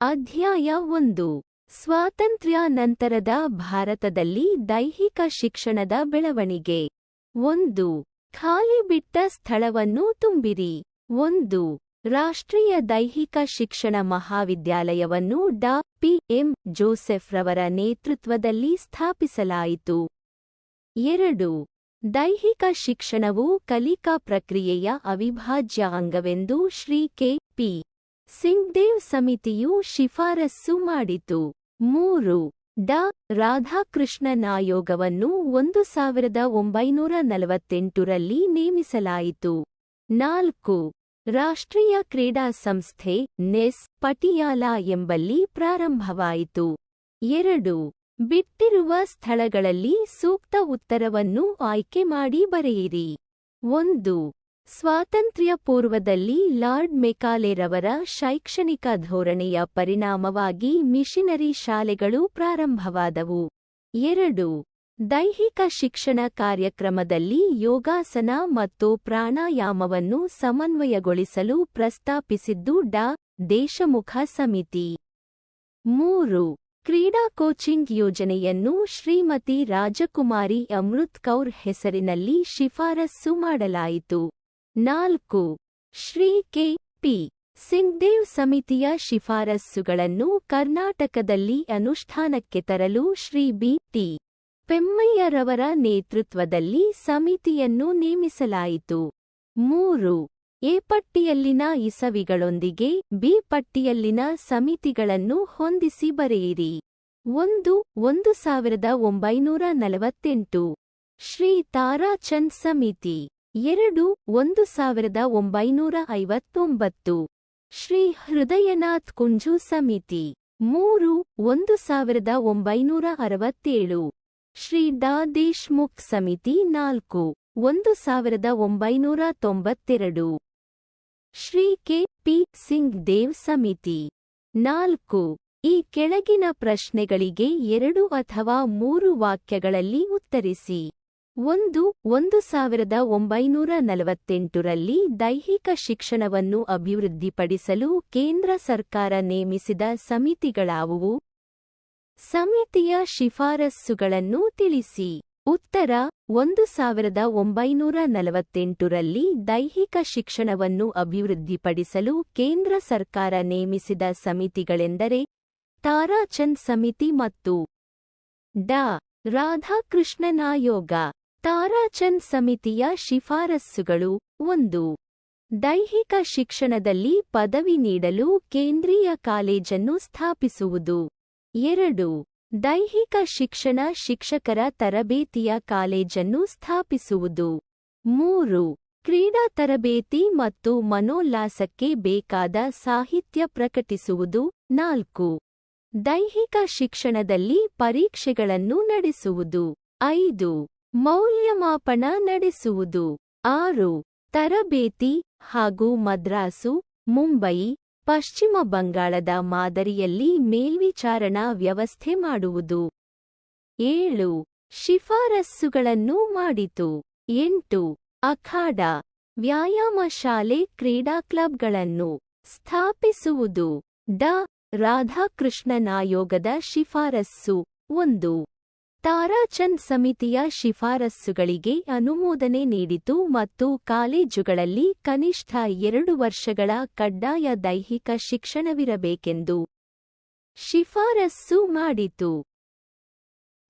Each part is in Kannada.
ಅಧ್ಯಾಯ ಒಂದು. ಸ್ವಾತಂತ್ರ್ಯ ನಂತರದ ಭಾರತದಲ್ಲಿ ದೈಹಿಕ ಶಿಕ್ಷಣದ ಬೆಳವಣಿಗೆ. ಒಂದು. ಖಾಲಿ ಬಿಟ್ಟ ಸ್ಥಳವನ್ನು ತುಂಬಿರಿ. ಒಂದು. ರಾಷ್ಟ್ರೀಯ ದೈಹಿಕ ಶಿಕ್ಷಣ ಮಹಾವಿದ್ಯಾಲಯವನ್ನು ಡಾ. ಪಿ. ಎಂ. ಜೋಸೆಫ್ರವರ ನೇತೃತ್ವದಲ್ಲಿ ಸ್ಥಾಪಿಸಲಾಯಿತು. ಎರಡು. ದೈಹಿಕ ಶಿಕ್ಷಣವು ಕಲಿಕಾ ಪ್ರಕ್ರಿಯೆಯ ಅವಿಭಾಜ್ಯ ಅಂಗವೆಂದು ಶ್ರೀ ಕೆ. ಪಿ. ಸಿಂಗ್ದೇವ್ ಸಮಿತಿಯು ಶಿಫಾರಸ್ಸು ಮಾಡಿತು. ಮೂರು, ಡಾ. ರಾಧಾಕೃಷ್ಣನ್ ಆಯೋಗವನ್ನು ಒಂದು ಸಾವಿರದ ಒಂಬೈನೂರ ನಲವತ್ತೆಂಟರಲ್ಲಿ ನೇಮಿಸಲಾಯಿತು. ನಾಲ್ಕು, ರಾಷ್ಟ್ರೀಯ ಕ್ರೀಡಾ ಸಂಸ್ಥೆ ನೆಸ್ ಪಟಿಯಾಲ ಎಂಬಲ್ಲಿ ಪ್ರಾರಂಭವಾಯಿತು. ಎರಡು, ಬಿಟ್ಟಿರುವ ಸ್ಥಳಗಳಲ್ಲಿ ಸೂಕ್ತ ಉತ್ತರವನ್ನು ಆಯ್ಕೆ ಮಾಡಿ ಬರೆಯಿರಿ. ಒಂದು ಸ್ವಾತಂತ್ರ್ಯ ಪೂರ್ವದಲ್ಲಿ ಲಾರ್ಡ್ ಮೆಕಾಲೆರವರ ಶೈಕ್ಷಣಿಕ ಧೋರಣೆಯ ಪರಿಣಾಮವಾಗಿ ಮಿಷನರಿ ಶಾಲೆಗಳು ಪ್ರಾರಂಭವಾದವು. ಎರಡು. ದೈಹಿಕ ಶಿಕ್ಷಣ ಕಾರ್ಯಕ್ರಮದಲ್ಲಿ ಯೋಗಾಸನ ಮತ್ತು ಪ್ರಾಣಾಯಾಮವನ್ನು ಸಮನ್ವಯಗೊಳಿಸಲು ಪ್ರಸ್ತಾಪಿಸಿದ್ದು ಡಾ. ದೇಶಮುಖ ಸಮಿತಿ. ಮೂರು. ಕ್ರೀಡಾ ಕೋಚಿಂಗ್ ಯೋಜನೆಯನ್ನು ಶ್ರೀಮತಿ ರಾಜಕುಮಾರಿ ಅಮೃತ್ ಕೌರ್ ಹೆಸರಿನಲ್ಲಿ ಶಿಫಾರಸ್ಸು ಮಾಡಲಾಯಿತು. ನಾಲ್ಕು. ಶ್ರೀ ಕೆ. ಪಿ. ಸಿಂಗ್ದೇವ್ ಸಮಿತಿಯ ಶಿಫಾರಸ್ಸುಗಳನ್ನು ಕರ್ನಾಟಕದಲ್ಲಿ ಅನುಷ್ಠಾನಕ್ಕೆ ತರಲು ಶ್ರೀ ಬಿ. ಟಿ. ಪೆಮ್ಮಯ್ಯರವರ ನೇತೃತ್ವದಲ್ಲಿ ಸಮಿತಿಯನ್ನು ನೇಮಿಸಲಾಯಿತು. ಮೂರು. ಎ ಪಟ್ಟಿಯಲ್ಲಿನ ಇಸವಿಗಳೊಂದಿಗೆ ಬಿ ಪಟ್ಟಿಯಲ್ಲಿನ ಸಮಿತಿಗಳನ್ನು ಹೊಂದಿಸಿ ಬರೆಯಿರಿ. ಒಂದು ಒಂದು ಸಾವಿರದ ಒಂಬೈನೂರ ನಲವತ್ತೆಂಟು. ಶ್ರೀ ತಾರಾಚಂದ್ ಸಮಿತಿ. ಎರಡು ಒಂದು ಸಾವಿರದ ಒಂಬೈನೂರ ಐವತ್ತೊಂಬತ್ತು. ಶ್ರೀ ಹೃದಯನಾಥ್ ಕುಂಜು ಸಮಿತಿ. ಮೂರು ಒಂದು ಸಾವಿರದ ಒಂಬೈನೂರ ಅರವತ್ತೇಳು. ಶ್ರೀ ಡಾ ದೇಶ್ಮುಖ್ ಸಮಿತಿ ನಾಲ್ಕು, ಒಂದು ಸಾವಿರದ ಒಂಬೈನೂರ ತೊಂಬತ್ತೆರಡು. ಶ್ರೀ ಕೆ ಪಿ ಸಿಂಗ್ ದೇವ್ ಸಮಿತಿ. ನಾಲ್ಕು, ಈ ಕೆಳಗಿನ ಪ್ರಶ್ನೆಗಳಿಗೆ ಎರಡು ಅಥವಾ ಮೂರು ವಾಕ್ಯಗಳಲ್ಲಿ ಉತ್ತರಿಸಿ. ಒಂದು ಒಂದು ಸಾವಿರದ ಒಂಬೈನೂರ ನಲವತ್ತೆಂಟರಲ್ಲಿ ದೈಹಿಕ ಶಿಕ್ಷಣವನ್ನು ಅಭಿವೃದ್ಧಿಪಡಿಸಲು ಕೇಂದ್ರ ಸರ್ಕಾರ ನೇಮಿಸಿದ ಸಮಿತಿಗಳಾವುವು? ಸಮಿತಿಯ ಶಿಫಾರಸ್ಸುಗಳನ್ನು ತಿಳಿಸಿ. ಉತ್ತರ, ಒಂದು ಸಾವಿರದ ಒಂಬೈನೂರ ನಲವತ್ತೆಂಟರಲ್ಲಿ ದೈಹಿಕ ಶಿಕ್ಷಣವನ್ನು ಅಭಿವೃದ್ಧಿಪಡಿಸಲು ಕೇಂದ್ರ ಸರ್ಕಾರ ನೇಮಿಸಿದ ಸಮಿತಿಗಳೆಂದರೆ ತಾರಾಚಂದ್ ಸಮಿತಿ ಮತ್ತು ಡಾ. ರಾಧಾಕೃಷ್ಣನ್ ಆಯೋಗ. ತಾರಾಚಂದ್ ಸಮಿತಿಯ ಶಿಫಾರಸ್ಸುಗಳು. ಒಂದು, ದೈಹಿಕ ಶಿಕ್ಷಣದಲ್ಲಿ ಪದವಿ ನೀಡಲು ಕೇಂದ್ರೀಯ ಕಾಲೇಜನ್ನು ಸ್ಥಾಪಿಸುವುದು. ಎರಡು, ದೈಹಿಕ ಶಿಕ್ಷಣ ಶಿಕ್ಷಕರ ತರಬೇತಿಯ ಕಾಲೇಜನ್ನು ಸ್ಥಾಪಿಸುವುದು. ಮೂರು, ಕ್ರೀಡಾ ತರಬೇತಿ ಮತ್ತು ಮನೋಲ್ಲಾಸಕ್ಕೆ ಬೇಕಾದ ಸಾಹಿತ್ಯ ಪ್ರಕಟಿಸುವುದು. ನಾಲ್ಕು, ದೈಹಿಕ ಶಿಕ್ಷಣದಲ್ಲಿ ಪರೀಕ್ಷೆಗಳನ್ನು ನಡೆಸುವುದು. ಐದು ಮೌಲ್ಯಮಾಪನ ನಡೆಸುವುದು. ಆರು, ತರಬೇತಿ ಹಾಗೂ ಮದ್ರಾಸು ಮುಂಬಯಿ ಪಶ್ಚಿಮ ಬಂಗಾಳದ ಮಾದರಿಯಲ್ಲಿ ಮೇಲ್ವಿಚಾರಣಾ ವ್ಯವಸ್ಥೆ ಮಾಡುವುದು. ಏಳು, ಶಿಫಾರಸ್ಸುಗಳನ್ನು ಮಾಡಿತು. ಎಂಟು, ಅಖಾಡ ವ್ಯಾಯಾಮ ಶಾಲೆ ಕ್ರೀಡಾ ಕ್ಲಬ್ಗಳನ್ನು ಸ್ಥಾಪಿಸುವುದು. ಡ ರಾಧಾಕೃಷ್ಣನಾಯೋಗದ ಶಿಫಾರಸ್ಸು. ಒಂದು ತಾರಾಚಂದ್ ಸಮಿತಿಯ ಶಿಫಾರಸ್ಸುಗಳಿಗೆ ಅನುಮೋದನೆ ನೀಡಿತು ಮತ್ತು ಕಾಲೇಜುಗಳಲ್ಲಿ ಕನಿಷ್ಠ ಎರಡು ವರ್ಷಗಳ ಕಡ್ಡಾಯ ದೈಹಿಕ ಶಿಕ್ಷಣವಿರಬೇಕೆಂದು ಶಿಫಾರಸ್ಸು ಮಾಡಿತು.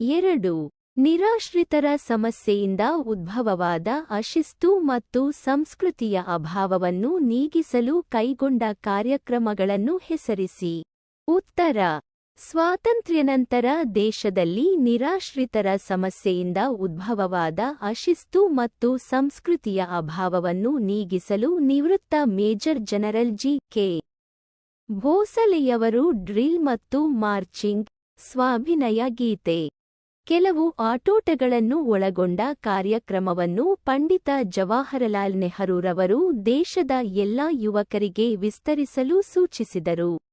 ಎರಡು. ನಿರಾಶ್ರಿತರ ಸಮಸ್ಯೆಯಿಂದ ಉದ್ಭವವಾದ ಅಶಿಸ್ತು ಮತ್ತು ಸಂಸ್ಕೃತಿಯ ಅಭಾವವನ್ನು ನೀಗಿಸಲು ಕೈಗೊಂಡ ಕಾರ್ಯಕ್ರಮಗಳನ್ನು ಹೆಸರಿಸಿ. ಉತ್ತರ. ಸ್ವಾತಂತ್ರ್ಯನಂತರ ದೇಶದಲ್ಲಿ ನಿರಾಶ್ರಿತರ ಸಮಸ್ಯೆಯಿಂದ ಉದ್ಭವವಾದ ಅಶಿಸ್ತು ಮತ್ತು ಸಂಸ್ಕೃತಿಯ ಅಭಾವವನ್ನು ನೀಗಿಸಲು ನಿವೃತ್ತ ಮೇಜರ್ ಜನರಲ್ ಜಿ. ಕೆ. ಭೋಸಲೆಯವರು ಡ್ರಿಲ್ ಮತ್ತು ಮಾರ್ಚಿಂಗ್, ಸ್ವಾಭಿನಯ ಗೀತೆ, ಕೆಲವು ಆಟೋಟಗಳನ್ನು ಒಳಗೊಂಡ ಕಾರ್ಯಕ್ರಮವನ್ನು ಪಂಡಿತ ಜವಾಹರಲಾಲ್ ನೆಹರೂರವರು ದೇಶದ ಎಲ್ಲಾ ಯುವಕರಿಗೆ ವಿಸ್ತರಿಸಲು ಸೂಚಿಸಿದರು.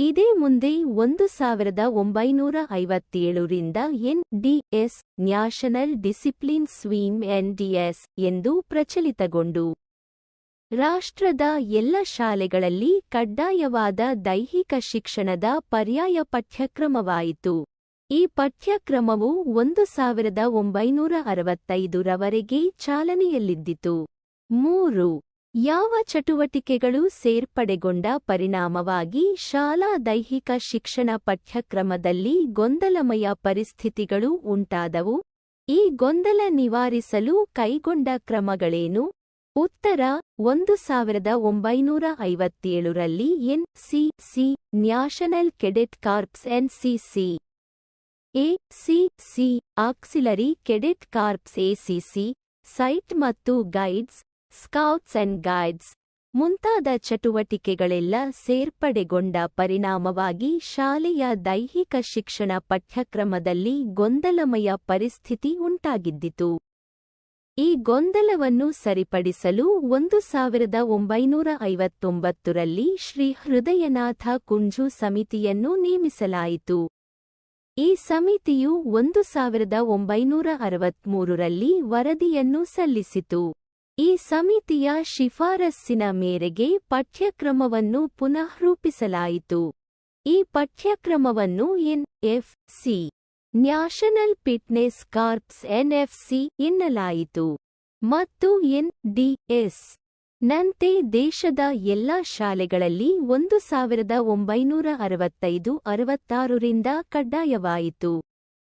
ಇದೇ ಮುಂದೆ ಒಂದು ಸಾವಿರದ ಒಂಬೈನೂರ ಐವತ್ತೇಳರಿಂದ NDS national discipline scheme NDS ಎಂದು ಪ್ರಚಲಿತಗೊಂಡು. ರಾಷ್ಟ್ರದ ಎಲ್ಲ ಶಾಲೆಗಳಲ್ಲಿ ಕಡ್ಡಾಯವಾದ ದೈಹಿಕ ಶಿಕ್ಷಣದ ಪರ್ಯಾಯ ಪಠ್ಯಕ್ರಮವಾಯಿತು. ಈ ಪಠ್ಯಕ್ರಮವು ಒಂದು ಸಾವಿರದ ಒಂಬೈನೂರ ಅರವತ್ತೈದರವರೆಗೆ ಚಾಲನೆಯಲ್ಲಿದ್ದಿತು. ಮೂರು ಯಾವ ಚಟುವಟಿಕೆಗಳು ಸೇರ್ಪಡೆಗೊಂಡ ಪರಿಣಾಮವಾಗಿ ಶಾಲಾ ದೈಹಿಕ ಶಿಕ್ಷಣ ಪಠ್ಯಕ್ರಮದಲ್ಲಿ ಗೊಂದಲಮಯ ಪರಿಸ್ಥಿತಿಗಳು ಉಂಟಾದವು? ಈ ಗೊಂದಲ ನಿವಾರಿಸಲು ಕೈಗೊಂಡ ಕ್ರಮಗಳೇನು? ಉತ್ತರ, ಒಂದು ಸಾವಿರದ ಒಂಬೈನೂರ ಐವತ್ತೇಳರಲ್ಲಿ ಸಿ ನ್ಯಾಷನಲ್ ಕೆಡೆಟ್ ಕಾರ್ಪ್ಸ್ ಎನ್ಸಿಸಿ ಸಿ ಆಕ್ಸಿಲರಿ ಕೆಡೆಟ್ ಕಾರ್ಪ್ಸ್ ಎಸಿಸಿ ಸೈಟ್ ಮತ್ತು ಗೈಡ್ಸ್ ಸ್ಕೌಟ್ಸ್ ಅಂಡ್ ಗೈಡ್ಸ್ ಮುಂತಾದ ಚಟುವಟಿಕೆಗಳೆಲ್ಲ ಸೇರ್ಪಡೆಗೊಂಡ ಪರಿಣಾಮವಾಗಿ ಶಾಲೆಯ ದೈಹಿಕ ಶಿಕ್ಷಣ ಪಠ್ಯಕ್ರಮದಲ್ಲಿ ಗೊಂದಲಮಯ ಪರಿಸ್ಥಿತಿ ಉಂಟಾಗಿದ್ದಿತು. ಈ ಗೊಂದಲವನ್ನು ಸರಿಪಡಿಸಲು ಒಂದು ಸಾವಿರದ ಒಂಬೈನೂರ ಐವತ್ತೊಂಬತ್ತರಲ್ಲಿ ಶ್ರೀ ಹೃದಯನಾಥ ಕುಂಜು ಸಮಿತಿಯನ್ನು ನೇಮಿಸಲಾಯಿತು. ಈ ಸಮಿತಿಯು ಒಂದು ಸಾವಿರದ ಒಂಬೈನೂರ ಅರವತ್ಮೂರರಲ್ಲಿ ವರದಿಯನ್ನು ಸಲ್ಲಿಸಿತು. ಈ ಸಮಿತಿಯ ಶಿಫಾರಸ್ಸಿನ ಮೇರೆಗೆ ಪಠ್ಯಕ್ರಮವನ್ನು ಪುನಃ ರೂಪಿಸಲಾಯಿತು ಈ ಪಠ್ಯಕ್ರಮವನ್ನು N F C, national fitness corps NFC ಎನ್ನಲಾಯಿತು ಮತ್ತು ಎನ್ ಡಿ ಎಸ್, ನಂತೆ ದೇಶದ ಎಲ್ಲಾ ಶಾಲೆಗಳಲ್ಲಿ ಒಂದು ಸಾವಿರದ ಒಂಬೈನೂರ ಅರವತ್ತೈದು ಅರವತ್ತಾರರಿಂದ ಕಡ್ಡಾಯವಾಯಿತು.